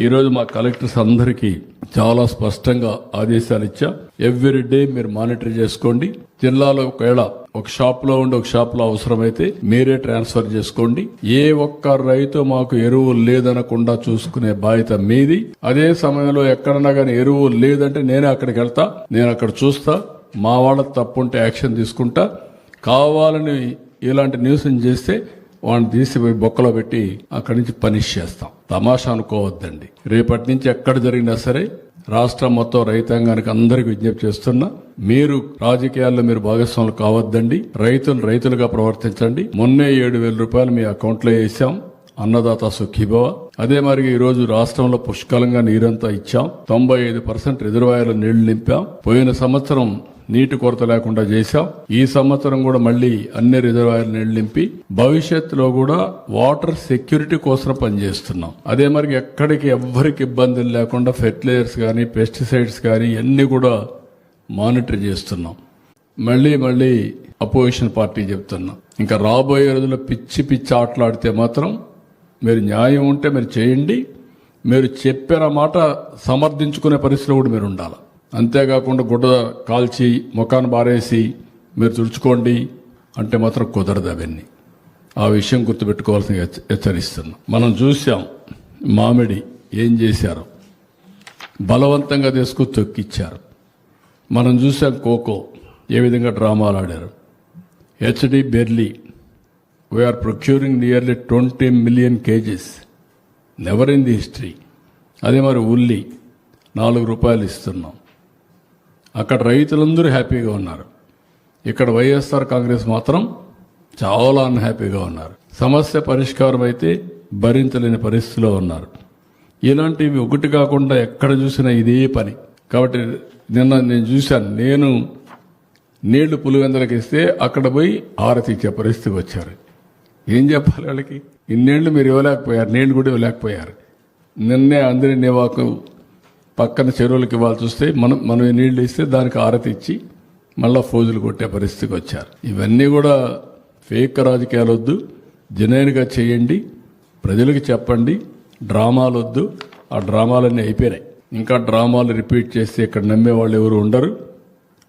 ఈరోజు మా కలెక్టర్స్ అందరికీ చాలా స్పష్టంగా ఆదేశాలు ఇచ్చా. ఎవ్రీ డే మీరు మానిటర్ చేసుకోండి. జిల్లాలో ఒకవేళ ఒక షాప్లో ఉండి ఒక షాప్లో అవసరమైతే మీరే ట్రాన్స్ఫర్ చేసుకోండి. ఏ ఒక్క రైతు మాకు ఎరువు లేదనకుండా చూసుకునే బాధ్యత మీది. అదే సమయంలో ఎక్కడన్నా కానీ ఎరువు లేదంటే నేనే అక్కడికి వెళ్తా. నేను అక్కడ చూస్తా. మా వాళ్ళ తప్పుంటే యాక్షన్ తీసుకుంటా. కావాలని ఇలాంటి న్యూస్ చేస్తే వాడిని తీసిపోయి బొక్కలో పెట్టి అక్కడి నుంచి పనిష్ చేస్తాం. తమాషా అనుకోవద్దండి. రేపటి నుంచి ఎక్కడ జరిగినా సరే రాష్ట్రం మొత్తం రైతాంగానికి అందరికి విజ్ఞప్తి చేస్తున్నా మీరు రాజకీయాల్లో మీరు భాగస్వాములు కావద్దండి రైతులు రైతులుగా ప్రవర్తించండి. మొన్నే ఏడు వేల రూపాయలు మీ అకౌంట్లో వేసాం అన్నదాత సుఖీభవ. అదే మరి ఈ రోజు రాష్ట్రంలో పుష్కలంగా నీరంతా ఇచ్చాం తొంభై ఐదు పర్సెంట్ రిజర్వాయర్ల నీళ్ళు నింపాం. పోయిన సంవత్సరం నీటి కొరత లేకుండా చేశాం. ఈ సంవత్సరం కూడా మళ్ళీ అన్ని రిజర్వాయర్ నీళ్ళు నింపి భవిష్యత్తులో కూడా వాటర్ సెక్యూరిటీ కోసం పనిచేస్తున్నాం. అదే మరి ఎక్కడికి ఎవ్వరికి ఇబ్బందులు లేకుండా ఫెర్టిలైజర్స్ కానీ పెస్టిసైడ్స్ కానీ అన్ని కూడా మానిటర్ చేస్తున్నాం. మళ్ళీ మళ్ళీ అపోజిషన్ పార్టీ చెప్తున్నాం. ఇంకా రాబోయే రోజుల్లో పిచ్చి పిచ్చి ఆటలాడితే మాత్రం మీరు న్యాయం ఉంటే మీరు చేయండి. మీరు చెప్పిన మాట సమర్థించుకునే పరిస్థితిలో కూడా మీరు ఉండాలి. అంతేకాకుండా గుడ్డ కాల్చి ముఖాన్ని బారేసి మీరు తుడుచుకోండి అంటే మాత్రం కుదరదు అవన్నీ. ఆ విషయం గుర్తుపెట్టుకోవాల్సిన హెచ్చరిస్తున్నాం. మనం చూసాం మామిడి ఏం చేశారు. బలవంతంగా తీసుకు తొక్కిచ్చారు. మనం చూసాం ఖోఖో ఏ విధంగా డ్రామాలు ఆడారు. HD burley we are procuring nearly twenty million kgs never in the history అదే మరి ఉల్లి నాలుగు రూపాయలు ఇస్తున్నాం. అక్కడ రైతులందరూ హ్యాపీగా ఉన్నారు. ఇక్కడ వైఎస్ఆర్ కాంగ్రెస్ మాత్రం చాలా అన్హ్యాపీగా ఉన్నారు. సమస్య పరిష్కారం అయితే భరించలేని పరిస్థితిలో ఉన్నారు. ఇలాంటివి ఒకటి కాకుండా ఎక్కడ చూసినా ఇదే పని. కాబట్టి నిన్న నేను చూశాను నేను నీళ్ళు పులివెందలకి ఇస్తే అక్కడ పోయి హారతి ఇచ్చే పరిస్థితి వచ్చారు. ఏం చెప్పాలి వాళ్ళకి? ఇన్నేళ్ళు మీరు ఇవ్వలేకపోయారు నేను కూడా ఇవ్వలేకపోయారు. నిన్నే అందరి నివాకు పక్కన చెరువులకు ఇవ్వాల్సి వస్తే మనం మనం నీళ్ళు నీళ్ళు ఇస్తే దానికి ఆరతి ఇచ్చి మళ్ళా ఫోజులు కొట్టే పరిస్థితికి వచ్చారు. ఇవన్నీ కూడా ఫేక్ రాజకీయాలు వద్దు. జనైన్గా చేయండి. ప్రజలకు చెప్పండి. డ్రామాలు వద్దు. ఆ డ్రామాలన్నీ అయిపోయినాయి. ఇంకా డ్రామాలు రిపీట్ చేస్తే ఇక్కడ నమ్మే వాళ్ళు ఎవరు ఉండరు.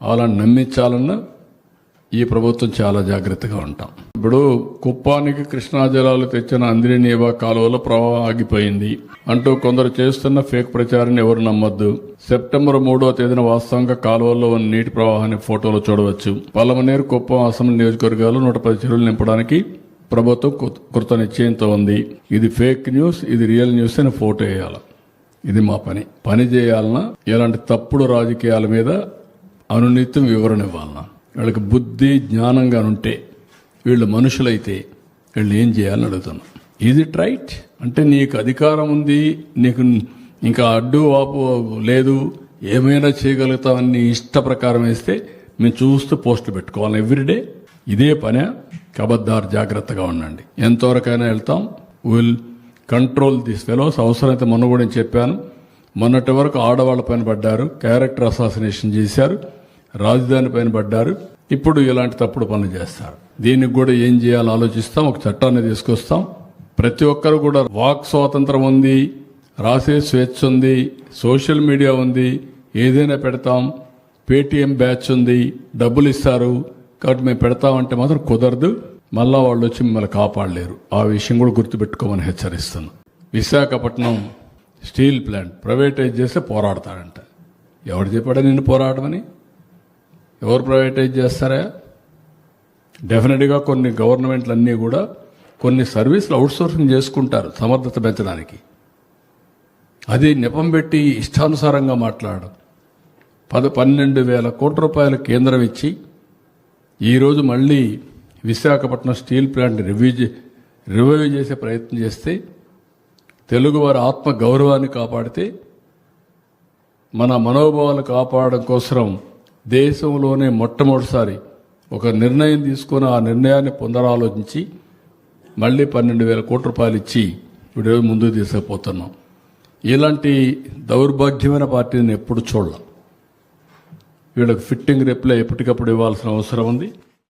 అలా నమ్మించాలన్నా ఈ ప్రభుత్వం చాలా జాగ్రత్తగా ఉంటాం. ఇప్పుడు కుప్పానికి కృష్ణా జలాలు తెచ్చిన అంద్రినీవా కాలువలో ప్రవాహం ఆగిపోయింది. అంటూ కొందరు చేస్తున్న ఫేక్ ప్రచారాన్ని ఎవరు నమ్మొద్దు. సెప్టెంబర్ మూడవ తేదీన వాస్తవంగా కాలువల్లో ఉన్న నీటి ప్రవాహాన్ని ఫోటోలో చూడవచ్చు. పలమనేరు కుప్పం అసెంబ్లీ నియోజకవర్గాలు నూట పది చెరువులు నింపడానికి ప్రభుత్వం కృత నిశ్చయంతో ఉంది. ఇది ఫేక్ న్యూస్ ఇది రియల్ న్యూస్ అని ఫోటో వేయాలి. ఇది మా పని. పని చేయాలన్నా ఇలాంటి తప్పుడు రాజకీయాల మీద అనునిత్యం వివరణ ఇవ్వాలన్నా. వీళ్ళకి బుద్ధి జ్ఞానంగా ఉంటే వీళ్ళు మనుషులైతే వీళ్ళు ఏం చేయాలని అడుగుతున్నా. ఇది రైట్ అంటే నీకు అధికారం ఉంది నీకు ఇంకా అడ్డు వాపు లేదు ఏమైనా చేయగలుగుతామని నీ ఇష్ట ప్రకారం వేస్తే మేము చూస్తూ పోస్టులు పెట్టుకోవాలి. ఎవ్రీడే ఇదే పనే కబద్దారు జాగ్రత్తగా ఉండండి. ఎంతవరకైనా వెళ్తాం. విల్ కంట్రోల్ దిస్ ఫెలోస్ అవసరమైతే మొన్న కూడా నేను చెప్పాను. మొన్నటి వరకు ఆడవాళ్ళ పైన పడ్డారు క్యారెక్టర్ అసాసినేషన్ చేశారు. రాజధాని పైన పడ్డారు. ఇప్పుడు ఇలాంటి తప్పుడు పనులు చేస్తారు. దీనికి కూడా ఏం చేయాలో ఆలోచిస్తాం. ఒక చట్టాన్ని తీసుకొస్తాం. ప్రతి ఒక్కరు కూడా వాక్ స్వాతంత్రం ఉంది రాసే స్వేచ్ఛ ఉంది సోషల్ మీడియా ఉంది ఏదైనా పెడతాం. పేటీఎం బ్యాచ్ ఉంది డబ్బులు ఇస్తారు. కాబట్టి మేము పెడతామంటే మాత్రం కుదరదు. మళ్ళా వాళ్ళు వచ్చి మిమ్మల్ని కాపాడలేరు. ఆ విషయం కూడా గుర్తుపెట్టుకోమని హెచ్చరిస్తున్నాం. విశాఖపట్నం స్టీల్ ప్లాంట్ ప్రైవేటైజ్ చేస్తే పోరాడతాడంట. ఎవడు చెప్పాడా నిన్ను పోరాడమని? ఎవరు ప్రైవేటైజ్ చేస్తారా? డెఫినెట్గా కొన్ని గవర్నమెంట్లు అన్నీ కూడా కొన్ని సర్వీసులు అవుట్సోర్సింగ్ చేసుకుంటారు సమర్థత పెంచడానికి. అది నెపం పెట్టి ఇష్టానుసారంగా మాట్లాడడం. పద పన్నెండు వేల కోట్ల రూపాయల కేంద్రం ఇచ్చి ఈరోజు మళ్ళీ Visakhapatnam steel plant review revive చేసే ప్రయత్నం చేస్తే తెలుగువారి ఆత్మ గౌరవాన్ని కాపాడితే మన మనోభావాలు కాపాడడం కోసం దేశంలోనే మొట్టమొదటిసారి ఒక నిర్ణయం తీసుకొని ఆ నిర్ణయాన్ని పునరాలోచించి మళ్ళీ పన్నెండు వేల కోట్ల రూపాయలు ఇచ్చి ఇప్పుడు ముందుకు తీసుకుపోతున్నాం. ఇలాంటి దౌర్భాగ్యమైన పార్టీని ఎప్పుడు చూడలేం. వీళ్ళకి ఫిట్టింగ్ రిప్లై ఎప్పటికప్పుడు ఇవ్వాల్సిన అవసరం ఉంది.